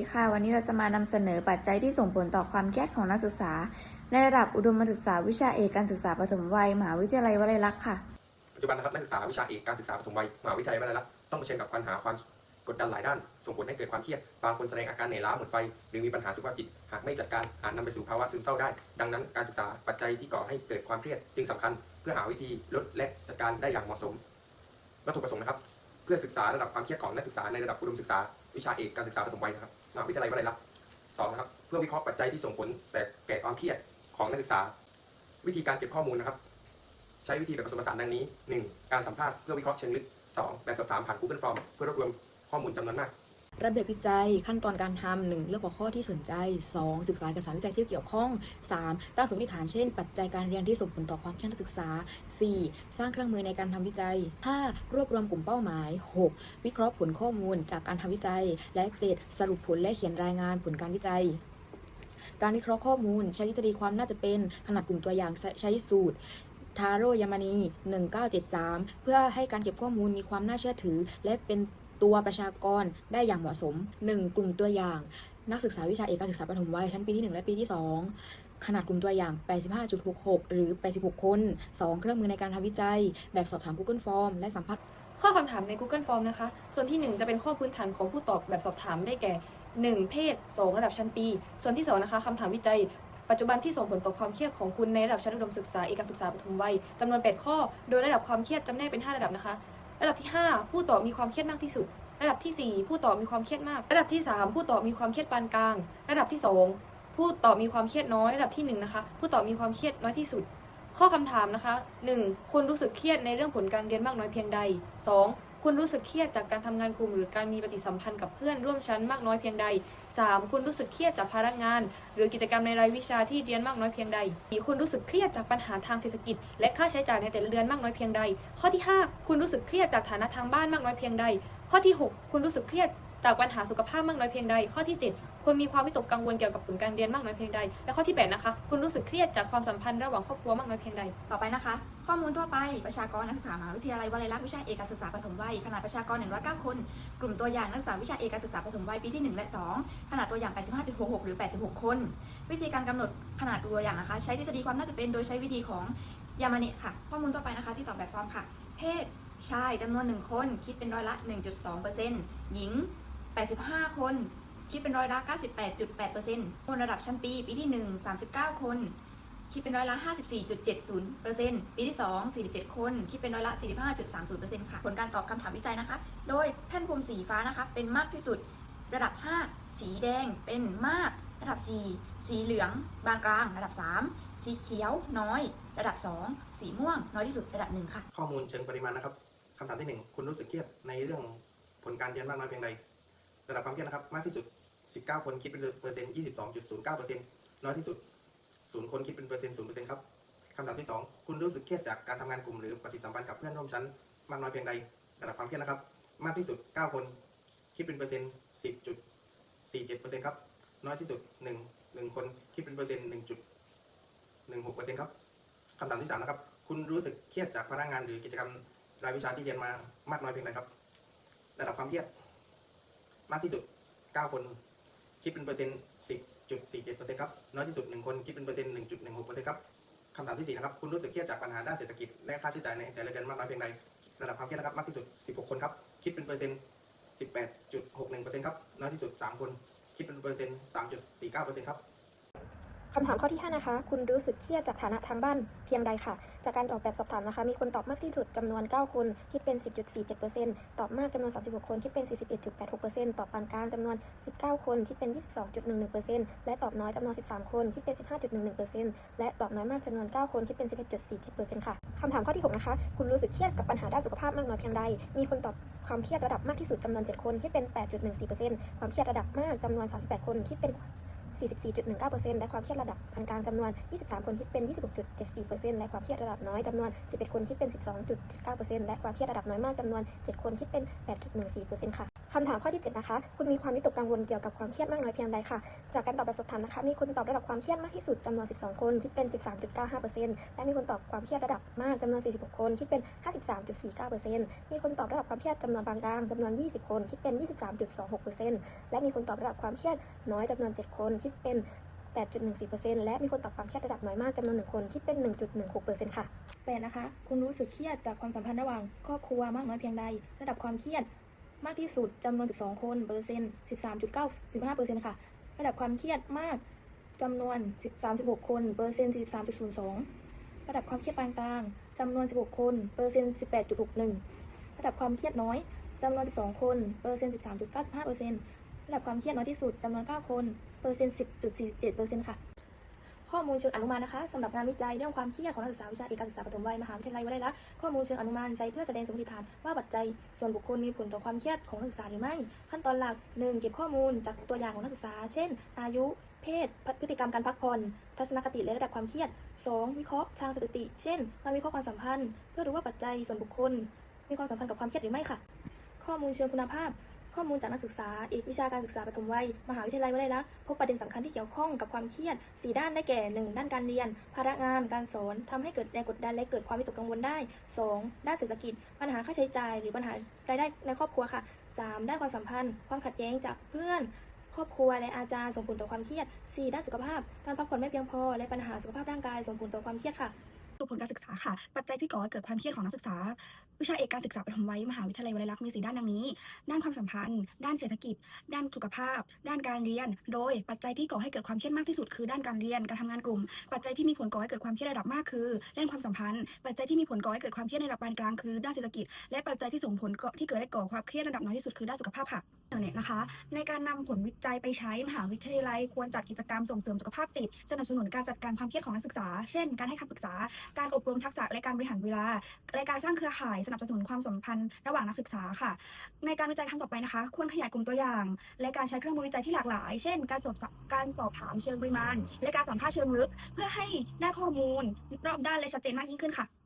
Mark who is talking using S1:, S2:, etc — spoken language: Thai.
S1: ีค่ะวันนี้เราจะมานำเสนอปัจจัยที่ส่งผลต่อความเครียดของนักศึกษา ในระดับอุดมศึกษาวิชาเอกการศึกษาปฐมวัยมหาวิทยาลัยวลัยลักษณ์ค่ะ
S2: ปัจจุบันนะครับนักศึกษาวิชาเอกการศึกษาปฐมวัยมหาวิทยาลัยวลัยลักษณ์ต้องเผชิญกับปัญหาความกดดันหลายด้าน ส่งผลให้เกิดความเครียดบางคนแสดงอาการเหนื่อยล้าหมดไฟหรือมีปัญหาสุขภาพจิตหากไม่จัดการอาจนำไปสู่ภาวะซึมเศร้าได้ ดังนั้นการศึกษาปัจจัยที่ก่อให้เกิดความเครียดจึงสำคัญ เพื่อหาวิธีลดและจัดการได้อย่างเหมาะสมวัตถุประสงค์นะครับ พื่อศึกษาระดับความเครียดของนักศึกษาในระดับอุดมศึกษา วิชาเอกการศึกษาปฐมวัยนะครับมหาวิทยาลัยวลัยลักษณ์สองนะครับเพื่อวิเคราะห์ปัจจัยที่ส่งผลแต่แก่ความเครียดของนักศึกษา วิธีการเก็บข้อมูลนะครับ ใช้วิธีแบบผสมผสานดังนี้ 1. การสัมภาษณ์เพื่อวิเคราะห์เชิงลึก 2. แบบสอบถามผ่าน Google Form เพื่อรวบรวมข้อมูลจำนวนมาก
S3: ระเบียบวิจัยขั้นตอนการทำหนึ่งเลือกหัวข้อที่สนใจ 2. ศึกษาเอกสารวิจัยที่เกี่ยวข้อง 3. ตั้งสมมติฐานเช่น ปัจจัยการเรียนที่ส่งผลต่อความเครียดศึกษา 4. สร้างเครื่องมือในการทำวิจัย 5. รวบรวมกลุ่มเป้าหมาย 6. วิเคราะห์ผลข้อมูลจากการทำวิจัย และ 7. สรุปผลและเขียนรายงานผลการวิจัยการวิเคราะห์ข้อมูล ใช้ทฤษฎีความน่าจะเป็น ขนาดกลุ่มตัวอย่างใช้ใช้สูตร ทาโร่ยามานี 1973 เพื่อให้การเก็บข้อมูลมีความน่าเชื่อถือ และเป็น ตัวประชากรได้อย่างเหมาะสม 1. กลุ่มตัวอย่าง นักศึกษาวิชาเอกการศึกษาปฐมวัยชั้นปีที่ 1 และปีที่ 2 ขนาดกลุ่มตัวอย่าง 85.66 หรือ 86 คน 2. เครื่องมือในการทำวิจัย แบบสอบถาม Google Form และสัมภาษณ์
S4: ข้อคำถามใน Google Form นะคะ ส่วนที่ 1 จะเป็นข้อพื้นฐานของผู้ตอบแบบสอบถามได้แก่ 1. เพศ 2. ระดับชั้นปี ส่วนที่ 2 นะคะคำถามวิจัยปัจจุบันที่ส่งผลต่อความเครียดของคุณในระดับชั้นอุดมศึกษาเอกการศึกษาปฐมวัยจำนวน 8 ข้อ โดยระดับความเครียดจำแนกเป็น 5 ระดับนะคะ ระดับที่ 5 ผู้ตอบมีความเครียดมากที่สุด ระดับทีสี่ 4 ผู้ตอบมีความเครียดมาก ระดับที่ 3 ผู้ตอบมีความเครียดปานกลาง ระดับที่ 2 ผู้ตอบมีความเครียดน้อย ระดับที่1นะคะผู้ตอบมีความเครียดน้อยที่สุด ข้อคำถามนะคะ 1. คุณรู้สึกเครียดในเรื่องผลการเรียนมากน้อยเพียงใด 2. คุณรู้สึกเครียดจากการทำงานกลุ่ม หรือการมีปฏิสัมพันธ์กับเพื่อนร่วมชั้นมากน้อยเพียงใด 3. คุณรู้สึกเครียดจากภาระงาน หรือกิจกรรมในรายวิชาที่เรียนมากน้อยเพียงใด 4. คุณรู้สึกเครียดจากปัญหาทางเศรษฐกิจ และค่าใช้จ่ายในแต่ละเดือนมากน้อยเพียงใด ข้อที่ 5 คุณรู้สึกเครียดจากฐานะทางบ้านมากน้อยเพียงใด ข้อที่ 6 คุณรู้สึกเครียด จากปัญหาสุขภาพมากน้อยเพียงใด ข้อที่ 7 คุณมีความวิตกกังวลเกี่ยวกับผลการเรียนมากน้อยเพียงใด และข้อที่8นะคะ คุณรู้สึกเครียดจากความสัมพันธ์ระหว่างครอบครัวมากน้อยเพียงใด
S1: ต่อไปนะคะ ข้อมูลทั่วไป ประชากรนักศึกษามหาวิทยาลัยวลัยลักษณ์วิชาเอกการศึกษาปฐมวัย ขนาดประชากร 109 คน กลุ่มตัวอย่างนักศึกษาวิชาเอกการศึกษาปฐมวัยปีที่ 1 และ 2 ขนาดตัวอย่าง 85.66 หรือ 86 คน วิธีการกำหนดขนาดตัวอย่างนะคะ ใช้ทฤษฎีความน่าจะเป็นโดยใช้วิธีของยามานิค่ะ ข้อมูลต่อไปนะคะที่ตอบแบบฟอร์มค่ะ เพศชายจำนวน 1 คน คิดเป็นร้อยละ 1.2%หญิง 85 คน คิดเป็นร้อยละ 98.8%คนระดับชั้นปี ปีที่ 1 39 คน คิดเป็นร้อยละ 54.70%ปีที่ 2 47 คน คิดเป็นร้อยละ 45.30%ค่ะ ผลการตอบคำถามวิจัยนะคะ โดยแท่นภูมิสีฟ้านะคะ เป็นมากที่สุด ระดับ 5 สีแดง เป็นมาก ระดับ 4 สีเหลืองบานกลาง ระดับ 3 สีเขียวน้อย ระดับ 2 สีม่วง น้อยที่สุด ระดับ 1 ค่ะ
S2: ข้อมูลเชิงปริมาณนะครับคำถามที่ 1 คุณรู้สึกเครียดในเรื่องผลการเรียนมากน้อยเพียงใด ระดับความเครียดนะครับ มากที่สุด 19 คนคิดเป็นเปอร์เซ็นต์22.09%น้อยที่สุด 0 คนคิดเป็นเปอร์เซ็นต์0%ครับคำถามที่ 2 คุณรู้สึกเครียดจากการทำงานกลุ่มหรือปฏิสัมพันธ์กับเพื่อนร่วมชั้นมากน้อยเพียงใด ระดับความเครียดนะครับ มากที่สุด 9 คนคิดเป็นเปอร์เซ็นต์10.47%ครับน้อยที่สุด 1 1 คนคิดเป็นเปอร์เซ็นต์1.16%ครับคำถามที่3นะครับ คุณรู้สึกเครียดจากพนักงานหรือกิจกรรมรายวิชาที่เรียนมามากน้อยเพียงใดครับ ระดับความเครียด มากที่สุด 9 คน คิดเป็นเปอร์เซ็นต์10.47%ครับน้อยที่สุด 1 คนคิดเป็นเปอร์เซ็นต์1.16%ครับคำถามที่ 4 นะครับ คุณรู้สึกเครียดจากปัญหาด้านเศรษฐกิจและค่าใช้จ่ายในแต่ละเดือนมากน้อยเพียงใดระดับความเครียดนะครับมากที่สุด 16 คนครับคิดเป็นเปอร์เซ็นต์18.61%ครับน้อยที่สุด 3 คน คิดเป็นเปอร์เซ็นต์3.49%ครับ
S5: คำถามข้อที่ 5 นะคะ คุณรู้สึกเครียดจากฐานะทางบ้านเพียงใดค่ะ จากการตอบแบบสอบถามนะคะ มีคนตอบมากที่สุดจำนวน 9 คนคิดเป็น 10.47%ตอบมากจำนวน 36 คนคิดเป็น 41.86%ตอบปานกลางจำนวน 19 คนคิดเป็น 22.11%และตอบน้อยจำนวน 13 คนคิดเป็น 15.11%และตอบน้อยมากจำนวน 9 คนคิดเป็น 11.47%ค่ะคำถามข้อที่ 6 นะคะ คุณรู้สึกเครียดกับปัญหาด้านสุขภาพมากน้อยเพียงใด มีคนตอบความเครียดระดับมากที่สุดจำนวน 7 คนคิดเป็น 8.14%ความเครียดระดับมากจำนวน 38 คนคิดเป็น 44.19%และความเครียดระดับปานกลางจำนวน 23 คนคิดเป็น 26.74%และความเครียดระดับน้อยจำนวน 11 คนคิดเป็น 12.79%และความเครียดระดับน้อยมากจำนวน 7 คนคิดเป็น 8.14%ค่ะคำถามข้อที่ 7 นะคะ คุณมีความวิตกกังวลเกี่ยวกับความเครียดมากน้อยเพียงใดค่ะ จากการตอบแบบสอบถามนะคะ มีคนตอบระดับความเครียดมากที่สุดจำนวน 12 คนคิดเป็น 13.95%และมีคนตอบความเครียดระดับมากจำนวน 46 คนคิดเป็น 53.49%มีคนตอบระดับความเครียดจำนวนปานกลางจำนวน 20 คนคิดเป็น 23.26%และมีคนตอบระดับความเครียดน้อยจำนวน 7 คนคิดเป็น 8.14%และมีคนตอบความเครียดระดับน้อยมากจำนวน1คนคิดเป็น 1.16%ค่ะ
S6: แปดนะคะ คุณรู้สึกเครียดจากความสัมพันธ์ระหว่างครอบครัวมากน้อยเพียงใด ระดับความเครียดมากที่สุดจำนวน 12 คนเปอร์เซ็นต์13.95เปอร์เซ็นต์ค่ะ ระดับความเครียดมากจำนวน 36 คนเปอร์เซ็นต์43.02 ระดับความเครียดปานกลางจำนวน 16 คนเปอร์เซ็นต์18.61 ระดับความเครียดน้อยจำนวน 12 คนเปอร์เซ็นต์13.95เปอร์เซ็นต์ระดับความเครียดน้อยที่สุดจำนวน 9 คน เปอร์เซ็นต์10.47เปอร์เซ็นต์ค่ะ ข้อมูลเชิงอนุมานนะคะสำหรับงานวิจัยเรื่องความเครียดของนักศึกษาวิชาเอกการศึกษาปฐมวัยมหาวิทยาลัยวลัยลักษณ์ข้อมูลเชิงอนุมานใช้เพื่อแสดงสมมติฐานว่าปัจจัยส่วนบุคคลมีผลต่อความเครียดของนักศึกษาหรือไม่ ขั้นตอนหลัก 1. เก็บข้อมูลจากตัวอย่างของนักศึกษา เช่น อายุ เพศ พฤติกรรมการพักผ่อน ทัศนคติและระดับความเครียด 2. วิเคราะห์ทางสถิติ เช่นการวิเคราะห์ความสัมพันธ์ เพื่อดูว่าปัจจัยส่วนบุคคล มีความสัมพันธ์กับความเครียดหรือไม่ค่ะ ข้อมูลเชิงคุณภาพ ข้อมูลจากนักศึกษาเอกวิชาการศึกษาปฐมวัย มหาวิทยาลัยวลัยลักษณ์พบประเด็นสำคัญที่เกี่ยวข้องกับความเครียด 4 ด้านได้แก่ 1. ด้านการเรียน ภาระงาน การสอนทำให้เกิดแรงกดดันและเกิดความวิตกกังวลได้ 2. ด้านเศรษฐกิจ ปัญหาค่าใช้จ่าย หรือปัญหารายได้ในครอบครัวค่ะ 3. ด้านความสัมพันธ์ ความขัดแย้งจากเพื่อน ครอบครัวและอาจารย์ส่งผลต่อความเครียด 4. ด้านสุขภาพ การพักผ่อนไม่เพียงพอ และปัญหาสุขภาพร่างกายส่งผลต่อความเครียดค่ะ
S7: ดูผลการศึกษาค่ะ ปัจจัยที่ก่อให้เกิดความเครียดของนักศึกษา วิชาเอกการศึกษาปฐมวัยมหาวิทยาลัยวลัยลักษณ์มีสีด้านดังนี้ ด้านความสัมพันธ์ ด้านเศรษฐกิจ ด้านสุขภาพ ด้านการเรียน โดยปัจจัยที่ก่อให้เกิดความเครียดมากที่สุดคือด้านการเรียน การทำงานกลุ่ม ปัจจัยที่มีผลก่อให้เกิดความเครียดระดับมากคือด้านความสัมพันธ์ ปัจจัยที่มีผลก่อให้เกิดความเครียดในระดับปานกลางคือ ด้านเศรษฐกิจ และปัจจัยที่ส่งผลที่เกิดให้ก่อความเครียดระดับน้อยที่สุดคือด้านสุขภาพค่ะเนี่ยนะคะ ในการนำผลวิจัยไปใช้มหาวิทยาลัยควรจัดกิจกรรมส่งเสริมสุขภาพจิต สนับสนุนการจัดการความเครียดของนักศึกษา เช่น การให้คำปรึกษาการอบรมทักษะและการบริหารเวลา และการสร้างเครือข่ายสนับสนุนความสัมพันธ์ระหว่างนักศึกษาค่ะ ในการวิจัยครั้งต่อไปนะคะ ควรขยายกลุ่มตัวอย่าง และการใช้เครื่องมือวิจัยที่หลากหลาย เช่น การสอบการสอบถามเชิงปริมาณ และการสัมภาษณ์เชิงลึก เพื่อให้ได้ข้อมูลรอบด้านและชัดเจนมากยิ่งขึ้นค่ะ